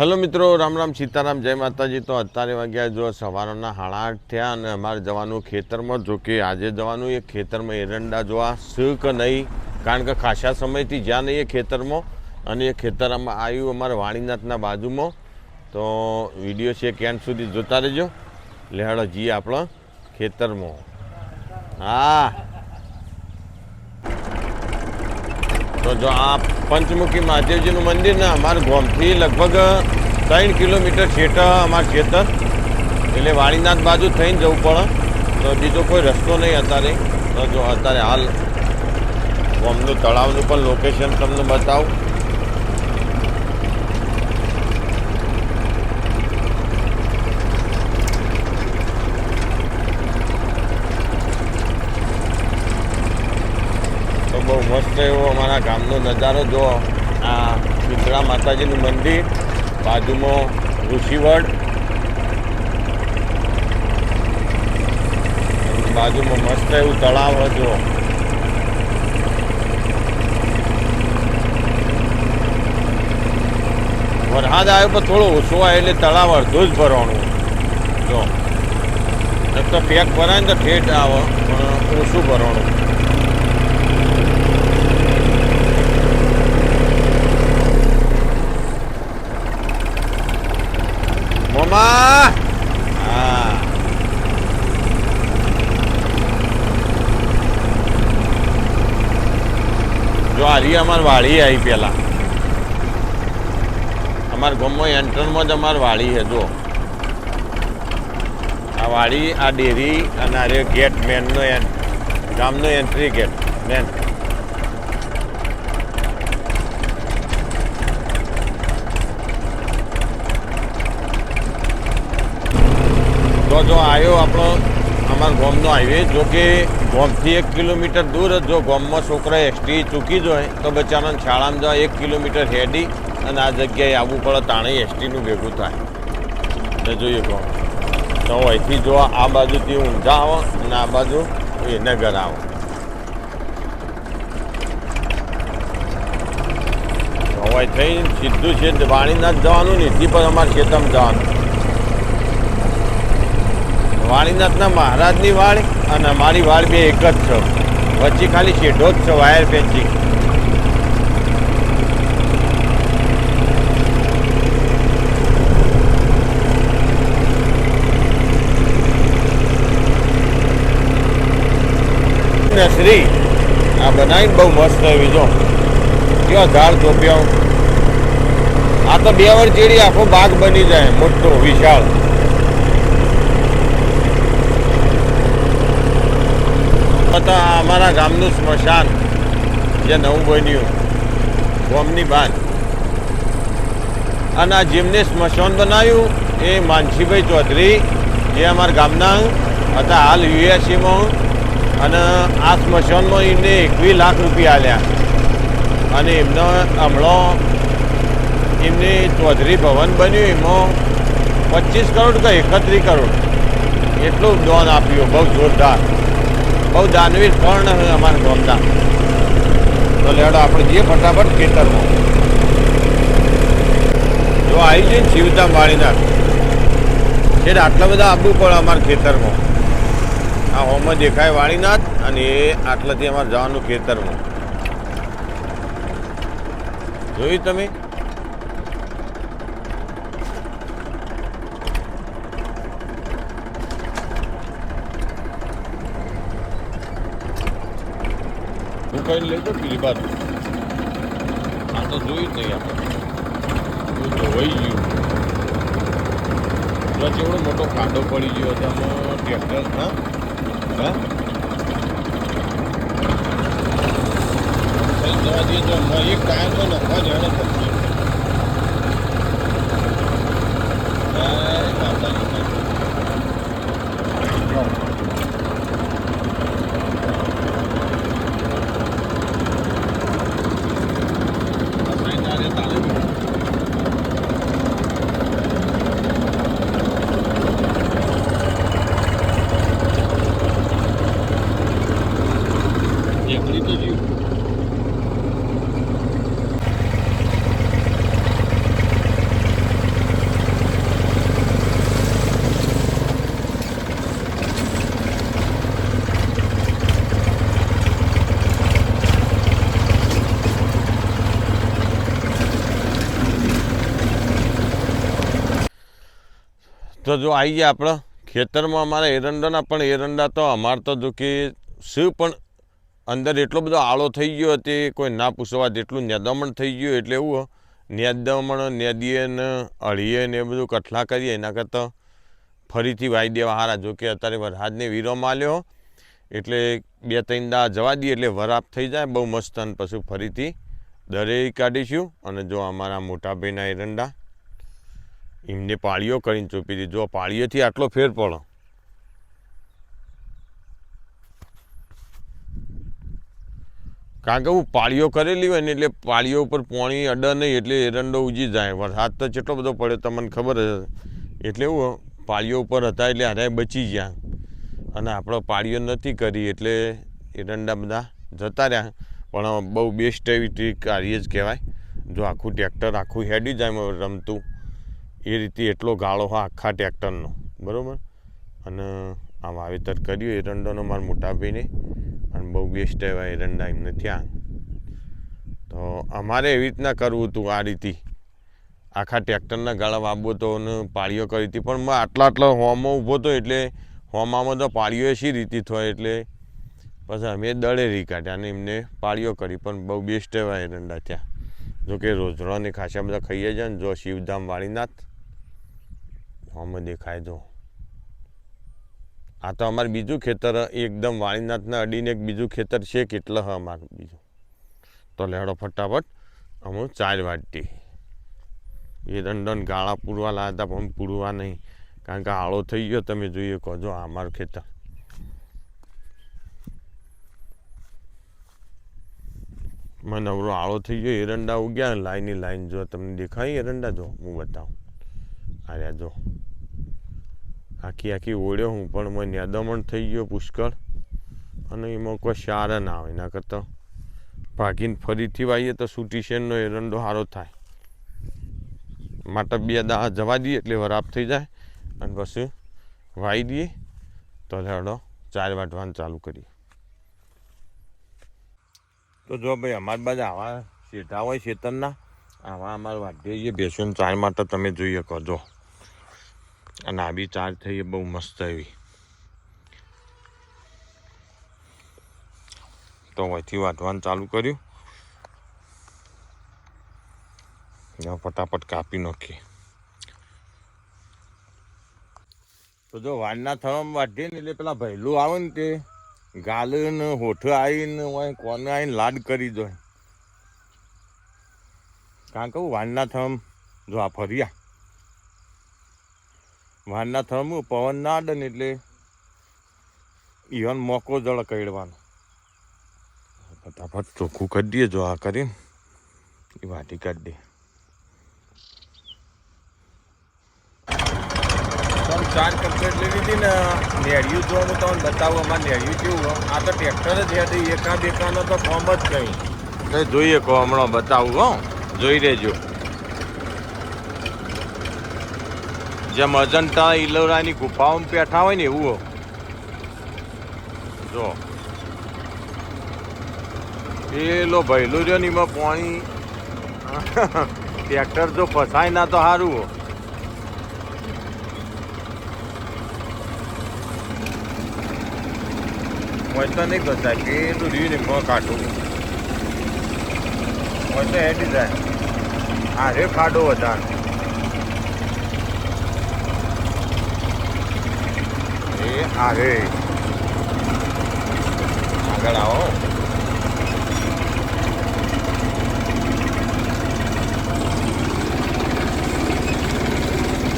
Hello મિત્રો, રામ રામ, સીતારામ, જય માતાજી. તો અત્યારે વાગ્યા જો સવારના આઠ થયા અને અમારે જવાનું ખેતરમાં, જો કે આજે જવાનું એ ખેતરમાં એરંડા જોવા શુક નહીં. કારણ કે ખાસા સમયથી જ્યાં નહીં એ ખેતરમાં અને એ ખેતરમાં આવ્યું અમારે વાણીનાથના બાજુમાં. તો વીડિયો છે ક્યાં સુધી જોતા રહેજો. લેહાડો જઈએ આપણા ખેતરમાં. હા. તો જો આ પંચમુખી મહાદેવજીનું મંદિર ને અમારા ગામથી લગભગ ત્રણ કિલોમીટર છેટા અમારા ખેતર. એટલે વાણીનાથ બાજુ થઈને જવું પડે. તો બીજો કોઈ રસ્તો નહીં અત્યારે. તો જો અત્યારે હાલ ગામનું તળાવનું પણ લોકેશન તમને બતાવું તો મસ્ત એવો અમારા ગામનો નજારો જો આ શીતળા માતાજીનું મંદિર, બાજુમાં ઋષિવડ. બાજુમાં મસ્ત એવું તળાવ જો વરસાદ આવ્યો પણ થોડો ઓછો આવે એટલે તળાવ અડધું જ ભરવાનું. જો તો પેક ભરાય ને તો ઠેઠ આવે, પણ ઓછું ભરવાનું મોમા હા જો આરી અમાર વાળી આવી પહેલાં અમારા ગામમાં એન્ટ્રનમાં જ અમારે વાળી જો આ વાડી આ ડેરી અને આ ગેટ, મેનનો એન, ગામનો એન્ટ્રી ગેટ મેન. તો જો આવ્યો આપણો, અમારા ગામનો હાઈવે જો કે ગામથી એક કિલોમીટર દૂર જ જો ગોમમાં છોકરા એસટી ચૂકી જાય તો બચારાને શાળામાં જવા એક કિલોમીટર હેડી અને આ જગ્યાએ આવવું પડે, તાણે એસટીનું ભેગું થાય. ને જોઈએ ગામ. તો અહીંથી જો આ બાજુથી ઊંઝા આવો અને આ બાજુ એને ઘર આવો. હવે થઈ સીધું છે, વાણીનાથ જવાનું ને એથી પર અમારે ખેતરમાં જવાનું. વાણીનાથના મહારાજની વાળ અને મારી વાળ બે એક જ છે. વચ્ચે ખાલી શેઢો જ છે વાયર ફેન્સિંગ શ્રી, આ બનાવીને બહુ મસ્ત એવી જો. કેવા ઝાડ ચોપ્યા આ તો બે વર ચેડી આખો બાગ બની જાય, મોટો, વિશાળ. તો અમારા ગામનું સ્મશાન, જે નવું બન્યું, ગોમની બહાર અને આ જેમને સ્મશાન બનાવ્યું, એ માનસીભાઈ ચૌધરી, જે અમારા ગામના હતા, હાલ યુએસસીમાં અને આ સ્મશાનમાં એમને એકવીસ લાખ રૂપિયા આલ્યા. અને એમનો હમણાં એમને ચૌધરી ભવન બન્યું, એમાં પચીસ કરોડ કે એકત્રીસ કરોડ, એટલું દાન આપ્યું, બહુ જોરદાર. બહુ દાનવીર પણ અમારા ગામના. તો લેડો, આપણે જઈએ ફટાફટ ખેતરમાં. જો આવી જઈએ શિવતા વાળીના છે આટલા બધા આબુ પડે અમારા ખેતરમાં. આ હોમ દેખાય વાળીનાથ અને એ આટલાથી અમારે જવાનું ખેતરમાં. જોયું તમે? કઈ લેતો પેલી બાજુ આ તો જોયું નહીં આપણે. તો ધોવાઈ ગયું. તો જેવડો મોટો કાંડો પડી ગયો હતો, આમાં ટ્રેક્ટર, હા? હા? જવા દઈએ તો એક ટાયર તો નખવા જાણે પછી જય માતાજી. આ સાઈડ આ રહ્યા તાલીમ. એકલી તો જીવ તો જો આવી ગયા આપણે ખેતરમાં અમારા એરંડાના, પણ એરંડા તો અમારે તો જો કે શું પણ અંદર એટલો બધો આળો થઈ ગયો તે કોઈ ના પૂછવા જેટલું નેદામણ થઈ ગયું એટલે એવું નેદામણ નેદીએ ને અળીએ ને એ બધું કઠલા કરીએ, એના કરતાં ફરીથી વાઈ દેવા હારા. જો કે અત્યારે વરસાદને વીરો માલ્યો એટલે બે ત્રણ દા જવા દઈએ એટલે વરાપ થઈ જાય, બહુ મસ્ત. અને પછી ફરીથી દરે કાઢીશું અને જો અમારા મોટા ભાઈના એરંડા એમને પાળીઓ કરીને ચોપી દીધો. પાળીઓથી આટલો ફેર પડો. કારણ કે હું પાળીઓ કરેલી હોય ને એટલે પાળીઓ ઉપર પાણી અડે નહીં, એટલે એરંડો ઉજી જાય. વરસાદ તો કેટલો બધો પડે તમને ખબર જ એટલે એવું પાળીઓ ઉપર હતા એટલે હારે બચી ગયા. અને આપણે પાળીઓ નથી કરી, એટલે એરંડા બધા જતા રહ્યા. પણ બહુ બેસ્ટ એવી ટ્રીક કાર્ય જ કહેવાય. જો આખું ટ્રેક્ટર આખું હેડી જાય રમતું. એ રીતે એટલો ગાળો હોય આખા ટ્રેક્ટરનો. બરાબર? અને આ વાવેતર કર્યું એરંડાનો મારા મોટા ભાઈને અને બહુ બેસ્ટ એવા એરંડા એમને થયા. તો અમારે એવી રીતના કરવું હતું આ રીતે. આખા ટ્રેક્ટરના ગાળા વાબો તો અને પાળીઓ કરી હતી. પણ મેં આટલા આટલા હોમમાં ઊભો હતો એટલે હોમામાં તો પાળીઓ શી રીતે થાય એટલે? પછી અમે દળે રી કાઢ્યા અને એમને પાળીઓ કરી. પણ બહુ બેસ્ટ એવા એરંડા થયા. જોકે રોજડાને ખાસા બધા ખાઈએ છે ને જો શિવધામ વાળીનાથ હોમાં દેખાય જો આ તો અમારે બીજું ખેતર, એકદમ વાળીનાથના અડીને એક બીજું ખેતર છે, કેટલા હ અમારું બીજું. તો લેડો ફટાફટ, અમુક ચાર વાટતી. એ દંડન ગાળા પૂરવા લાવ્યા હતા પણ પૂરવા નહીં. કારણ કે આળો થઈ ગયો, તમે જોઈએ કહો જો અમારું ખેતર. મને નવરો આળો થઈ ગયો, એરંડા ઉગ્યા, લાઈનની લાઈન જો તમને દેખાય, એરંડા જો, હું બતાવું. રહ્યા જો. આખી આખી ઓળ્યો હું પણ મને યાદમણ થઈ ગયો પુષ્કળ. અને એમાં કોઈ સાર ના આવે એના કરતાં. ભાગીને ફરીથી વાઈએ તો સુટીશનનો એરંડો સારો થાય. માટે બે દા જવા દઈએ એટલે વરાપ થઈ જાય. અને પછી વાઈ દઈએ તો હેડો ચાર વાટવાનું ચાલુ કરીએ. તો જો ભાઈ, અમારી બાજુ આવા શેઠા હોય શેતરના. આવા અમારે છીએ. બેસું ચાર માટે તમે જોઈએ કરજો અને આ બી ચાર્જ થઈ બહુ મસ્ત એવી તો અહીંથી વાંચવાનું ચાલુ કર્યું. ફટાફટ કાપી નાખીએ. તો જો વાડના થવામાં વાઢીએ ને એટલે પેલા ભૈલું આવે ને તે ગાલ ને હોઠ આવીને હોય, કોને આવીને લાડ કરી દો. કારણ કે વાડના થમ જો આ ફર્યા. વારના થમું પવન ના અડે ને એટલે ઈવન મોકો જળ કડવાનો ફટાફટ ચોખ્ખું કરી દઈએ જો આ કરીને એ વાટી કાઢી દે ચાર કમ્પ્લેટ લઈ લીધી ને નેડિયું જો હું તમને બતાવું અમારે નેડિયું કેવું આ તો ટ્રેક્ટર જ હેડી એકા બેકાનો તો ફોર્મ જ કઈ. જોઈએ કહો હમણાં બતાવું હો. જોઈ લેજો જેમ અજંટા ઇલોરાની ગુફાઓમાં બેઠા હોય ને એવું. જો. પેલો ભૈલું રહ્યો ને એમાં પાણી. ટ્રેક્ટર જો ફસાય ના તો સારું હો હોય નહીં ફસાય પેલું રહ્યું ને એમાં કાઢું હોય તો હેડી જાય. હા રે ખાડો વધારે. એ આવે આગળ આવો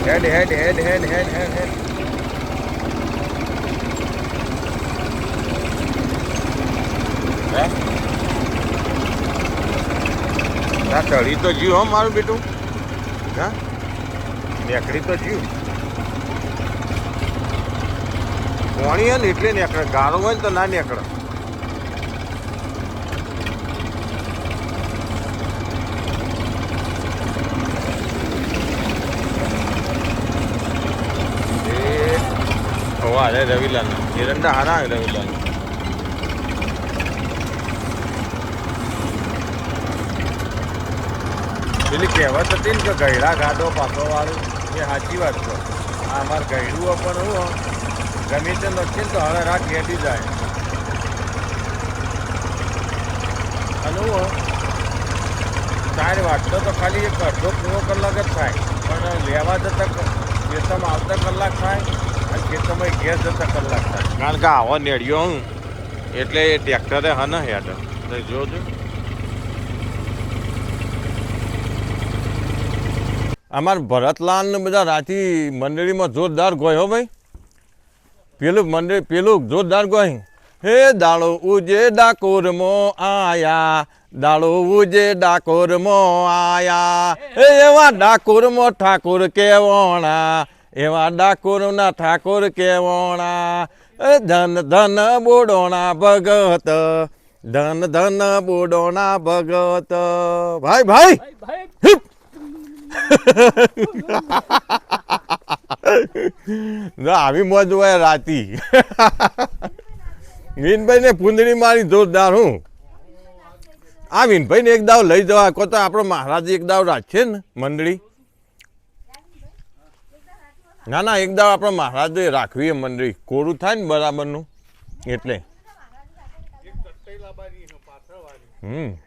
હેડ હેડ હેડ હેડ હેડ હેડ હેડ હે ના ચડી તો જીવ હો મારું બેટું હા નીકળી તો જીવ પોણી હોય ને એટલે નીકળે. ગાળો હોય ને તો ના નીકળે. રે રવિલાલ એરંડા હારા રવિલાલ પેલી કહેવત હતી ને કે ગયડા ગાડો પાકો વાળું. એ સાચી વાત છે. આ અમારે ગયડું પણ હું. ગમે તે નથી તો હવે રાત ઘેટી જાય. અને ચાર વાગતો તો ખાલી એક અડધો પૂરો કલાક જ થાય. પણ લેવા જતા ખેતરમાં આવતા કલાક થાય અને ખેતરમાં ઘેર જતા કલાક થાય. કારણ કે આવો નેડ્યો હું, એટલે એ ટ્રેક્ટરે હા ને હેડ તો જોજો. અમારા ભરતલાલ ને બધા રાતી મંડળીમાં જોરદાર ગયો ભાઈ. પેલું મંદિર પેલું જોરદાર ગોઈ હે દાળો ઉજે ડાકોરમાં આયા દાળો ઉજે ડાકોરમાં આયા. હે એવા ડાકોરમાં ઠાકોર કેવોણા એવા ડાકોરના ઠાકોર કેવોણા. હે ધન ધન બોડોણા ભગત ધન ધન બોડોણા ભગત. ભાઈ ભાઈ. હિપ આવી મોજ હોય રાતી. વિનભાઈ ને પૂંદડી મારી જોરદાર હું. આ વિનભાઈ ને એક દાવ લઈ જવા કો તો આપણો મહારાજ એક દાવ રાખીએ ને મંડળી. ના ના એક દાવ આપણે મહારાજે રાખવી મંડળી. કોરું થાય ને બરાબરનું? એટલે. હમ.